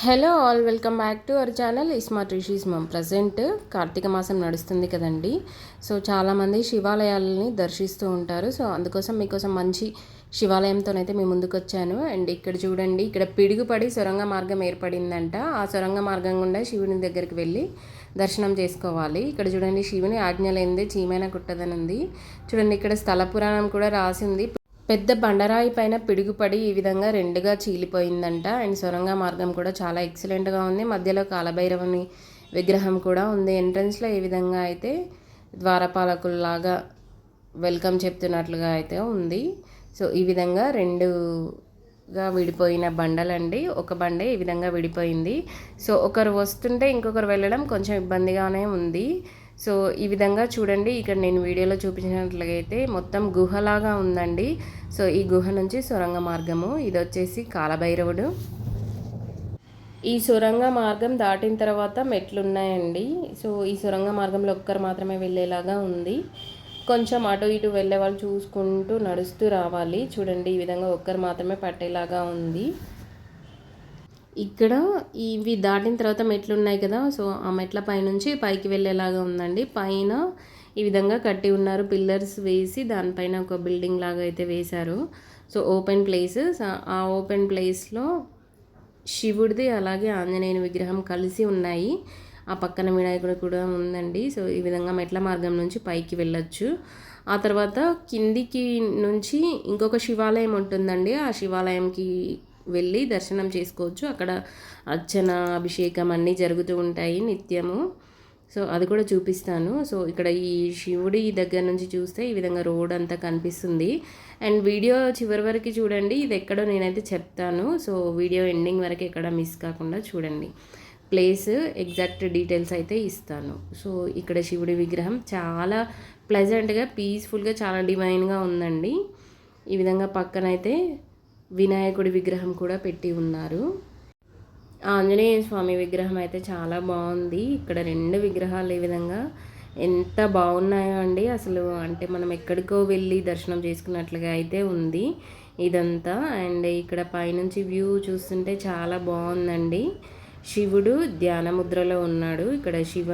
Hello all welcome back to our channel. Ismart Rishi's mum present. Karthika మాసం నడుస్తుంది కదండి. So చాలామంది శివాలయాలని దర్శిస్తూ ఉంటారు. సో అందుకోసం మీకోసం మంచి శివాలయంతోనైతే మేము ముందుకు వచ్చాను అండ్ ఇక్కడ చూడండి ఇక్కడ పిడుగుపడి సొరంగ మార్గం ఏర్పడిందంట. ఆ సొరంగ మార్గం గుండా శివుని దగ్గరికి వెళ్ళి దర్శనం చేసుకోవాలి. ఇక్కడ చూడండి శివుని ఆజ్ఞ లేనిదే చీమైన కుట్టదని ఉంది చూడండి ఇక్కడ స్థల పురాణం కూడా రాసింది. పెద్ద బండరాయి పైన పిడుగుపడి ఈ విధంగా రెండుగా చీలిపోయిందంట. అండ్ సొరంగ మార్గం కూడా చాలా ఎక్సలెంట్గా ఉంది. మధ్యలో కాలభైరవుని విగ్రహం కూడా ఉంది. ఎంట్రన్స్లో ఏ విధంగా అయితే ద్వారపాలకుల్లాగా వెల్కమ్ చెప్తున్నట్లుగా అయితే ఉంది. సో ఈ విధంగా రెండుగా విడిపోయిన బండలండి. ఒక బండే ఈ విధంగా విడిపోయింది. సో ఒకరు వస్తుంటే ఇంకొకరు వెళ్ళడం కొంచెం ఇబ్బందిగానే ఉంది. సో ఈ విధంగా చూడండి ఇక్కడ నేను వీడియోలో చూపించినట్లయితే మొత్తం గుహలాగా ఉందండి. సో ఈ గుహ నుంచి సొరంగ మార్గము. ఇది వచ్చేసి కాలభైరవుడు. ఈ సొరంగ మార్గం దాటిన తర్వాత మెట్లు ఉన్నాయండి సో ఈ సొరంగ మార్గంలో ఒక్కరు మాత్రమే వెళ్ళేలాగా ఉంది. కొంచెం అటు ఇటు వెళ్ళే వాళ్ళు చూసుకుంటూ నడుస్తూ రావాలి. చూడండి ఈ విధంగా ఒక్కరు మాత్రమే పట్టేలాగా ఉంది. ఇక్కడ ఇవి దాటిన తర్వాత మెట్లు ఉన్నాయి కదా సో ఆ మెట్ల పైనుంచి పైకి వెళ్ళేలాగా ఉందండి. పైన ఈ విధంగా కట్టి ఉన్నారు పిల్లర్స్ వేసి దానిపైన ఒక బిల్డింగ్ లాగా అయితే వేశారు. సో ఓపెన్ ప్లేస్ ఆ ఓపెన్ ప్లేస్లో శివుడిది అలాగే ఆంజనేయుని విగ్రహం కలిసి ఉన్నాయి. ఆ పక్కన వినాయకుడు కూడా ఉందండి. సో ఈ విధంగా మెట్ల మార్గం నుంచి పైకి వెళ్ళొచ్చు. ఆ తర్వాత కిందికి నుంచి ఇంకొక శివాలయం ఉంటుందండి. ఆ శివాలయంకి వెళ్ళి దర్శనం చేసుకోవచ్చు. అక్కడ అర్చన అభిషేకం అన్నీ జరుగుతూ ఉంటాయి నిత్యము. సో అది కూడా చూపిస్తాను. సో ఇక్కడ ఈ శివుడి దగ్గర నుంచి చూస్తే ఈ విధంగా రోడ్ అంతా కనిపిస్తుంది. అండ్ వీడియో చివరి వరకు చూడండి. ఇది ఎక్కడో నేనైతే చెప్తాను. సో వీడియో ఎండింగ్ వరకు ఎక్కడ మిస్ కాకుండా చూడండి. ప్లేస్ ఎగ్జాక్ట్ డీటెయిల్స్ అయితే ఇస్తాను. సో ఇక్కడ శివుడి విగ్రహం చాలా ప్లెజెంట్గా పీస్ఫుల్గా చాలా డివైన్గా ఉందండి. ఈ విధంగా పక్కనైతే వినాయకుడి విగ్రహం కూడా పెట్టి ఉన్నారు. ఆంజనేయ స్వామి విగ్రహం అయితే చాలా బాగుంది. ఇక్కడ రెండు విగ్రహాలు ఈ విధంగా ఎంత బాగున్నాయో అండి. అసలు అంటే మనం ఎక్కడికో వెళ్ళి దర్శనం చేసుకున్నట్లుగా అయితే ఉంది ఇదంతా. అండ్ ఇక్కడ పైనుంచి వ్యూ చూస్తుంటే చాలా బాగుందండి. శివుడు ధ్యానముద్రలో ఉన్నాడు. ఇక్కడ శివ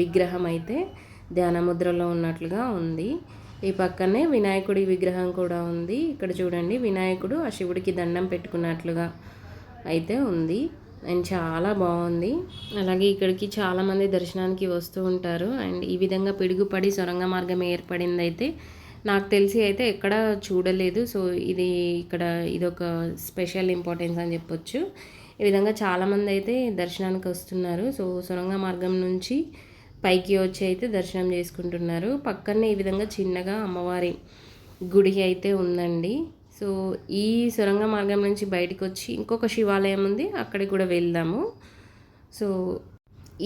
విగ్రహం అయితే ధ్యానముద్రలో ఉన్నట్లుగా ఉంది. ఈ పక్కనే వినాయకుడి విగ్రహం కూడా ఉంది. ఇక్కడ చూడండి వినాయకుడు ఆ శివుడికి దండం పెట్టుకున్నట్లుగా అయితే ఉంది. అండ్ చాలా బాగుంది. అలాగే ఇక్కడికి చాలామంది దర్శనానికి వస్తూ ఉంటారు. అండ్ ఈ విధంగా పిడుగుపడి సొరంగ మార్గం ఏర్పడింది అయితే నాకు తెలిసి అయితే ఎక్కడ చూడలేదు. సో ఇది ఇక్కడ ఇది ఒక స్పెషల్ ఇంపార్టెన్స్ అని చెప్పొచ్చు. ఈ విధంగా చాలామంది అయితే దర్శనానికి వస్తున్నారు. సో సొరంగ మార్గం నుంచి పైకి వచ్చి అయితే దర్శనం చేసుకుంటున్నారు. పక్కనే ఈ విధంగా చిన్నగా అమ్మవారి గుడి అయితే ఉందండి. సో ఈ సొరంగ మార్గం నుంచి బయటకు వచ్చి ఇంకొక శివాలయం ఉంది. అక్కడికి కూడా వెళ్దాము. సో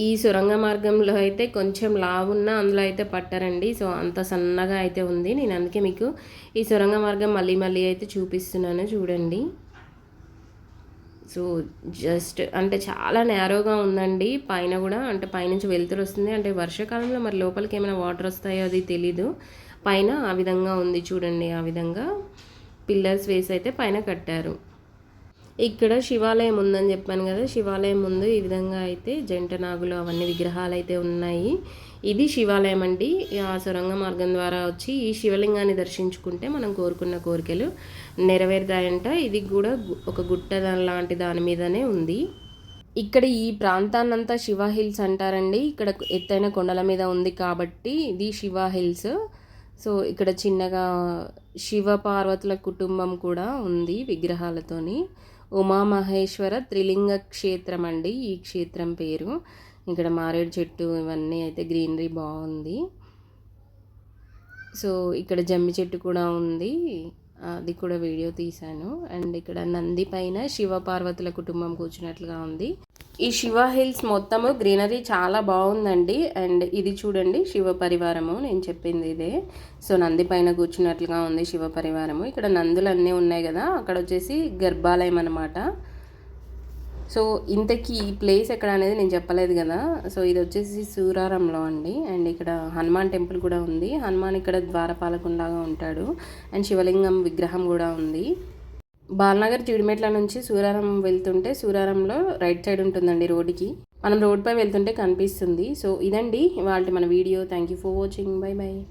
ఈ సొరంగ మార్గంలో అయితే కొంచెం లావున్న అందులో అయితే పట్టారండి. సో అంత సన్నగా అయితే ఉంది. నేను అందుకే మీకు ఈ సొరంగ మార్గం మళ్ళీ మళ్ళీ అయితే చూపిస్తున్నాను. చూడండి. సో జస్ట్ అంటే చాలా నేరోగా ఉందండి. పైన కూడా అంటే పైనుంచి వెలుతురు వస్తుంది. అంటే వర్షాకాలంలో మరి లోపలికి ఏమైనా వాటర్ వస్తాయో అది తెలీదు. పైన ఆ విధంగా ఉంది చూడండి ఆ విధంగా. పిల్లర్స్ వేసి అయితే పైన కట్టారు. ఇక్కడ శివాలయం ఉందని చెప్పాను కదా శివాలయం ముందు ఈ విధంగా అయితే జంట నాగులు అవన్నీ విగ్రహాలు అయితే ఉన్నాయి. ఇది శివాలయం అండి. ఆ సొరంగ మార్గం ద్వారా వచ్చి ఈ శివలింగాన్ని దర్శించుకుంటే మనం కోరుకున్న కోరికలు నెరవేరుతాయంట. ఇది కూడా ఒక గుట్ట లాంటి దాని మీదనే ఉంది. ఇక్కడ ఈ ప్రాంతాన్నంతా శివ హిల్స్ అంటారండి. ఇక్కడ ఎత్తైన కొండల మీద ఉంది కాబట్టి ఇది శివ హిల్స్. సో ఇక్కడ చిన్నగా శివ పార్వతుల కుటుంబం కూడా ఉంది విగ్రహాలతోని. ఉమామహేశ్వర త్రిలింగ క్షేత్రం అండి ఈ క్షేత్రం పేరు. ఇక్కడ మారేడు చెట్టు ఇవన్నీ అయితే గ్రీనరీ బాగుంది. సో ఇక్కడ జమ్మి చెట్టు కూడా ఉంది. అది కూడా వీడియో తీశాను. అండ్ ఇక్కడ నంది పైన శివ పార్వతుల కుటుంబం కూర్చున్నట్లుగా ఉంది. ఈ శివ హిల్స్ మొత్తము గ్రీనరీ చాలా బాగుందండి. అండ్ ఇది చూడండి శివ పరివారము నేను చెప్పింది ఇదే. సో నంది పైన కూర్చున్నట్లుగా ఉంది శివ పరివారము. ఇక్కడ నందులు అన్నీ ఉన్నాయి కదా అక్కడ వచ్చేసి గర్భాలయం అనమాట సో ఇంతకీ ఈ ప్లేస్ ఎక్కడ అనేది నేను చెప్పలేదు కదా. సో ఇది వచ్చేసి సూరారంలో అండి. అండ్ ఇక్కడ హనుమాన్ టెంపుల్ కూడా ఉంది. హనుమాన్ ఇక్కడ ద్వారపాలకుండాగా ఉంటాడు. అండ్ శివలింగం విగ్రహం కూడా ఉంది. బాలనగర్ జీడిమెట్ల నుంచి సూరారం వెళ్తుంటే సూరారంలో రైట్ సైడ్ ఉంటుందండి రోడ్డుకి. మనం రోడ్పై వెళ్తుంటే కనిపిస్తుంది. సో ఇదండి వాళ్ళ మన video. Thank you for watching bye bye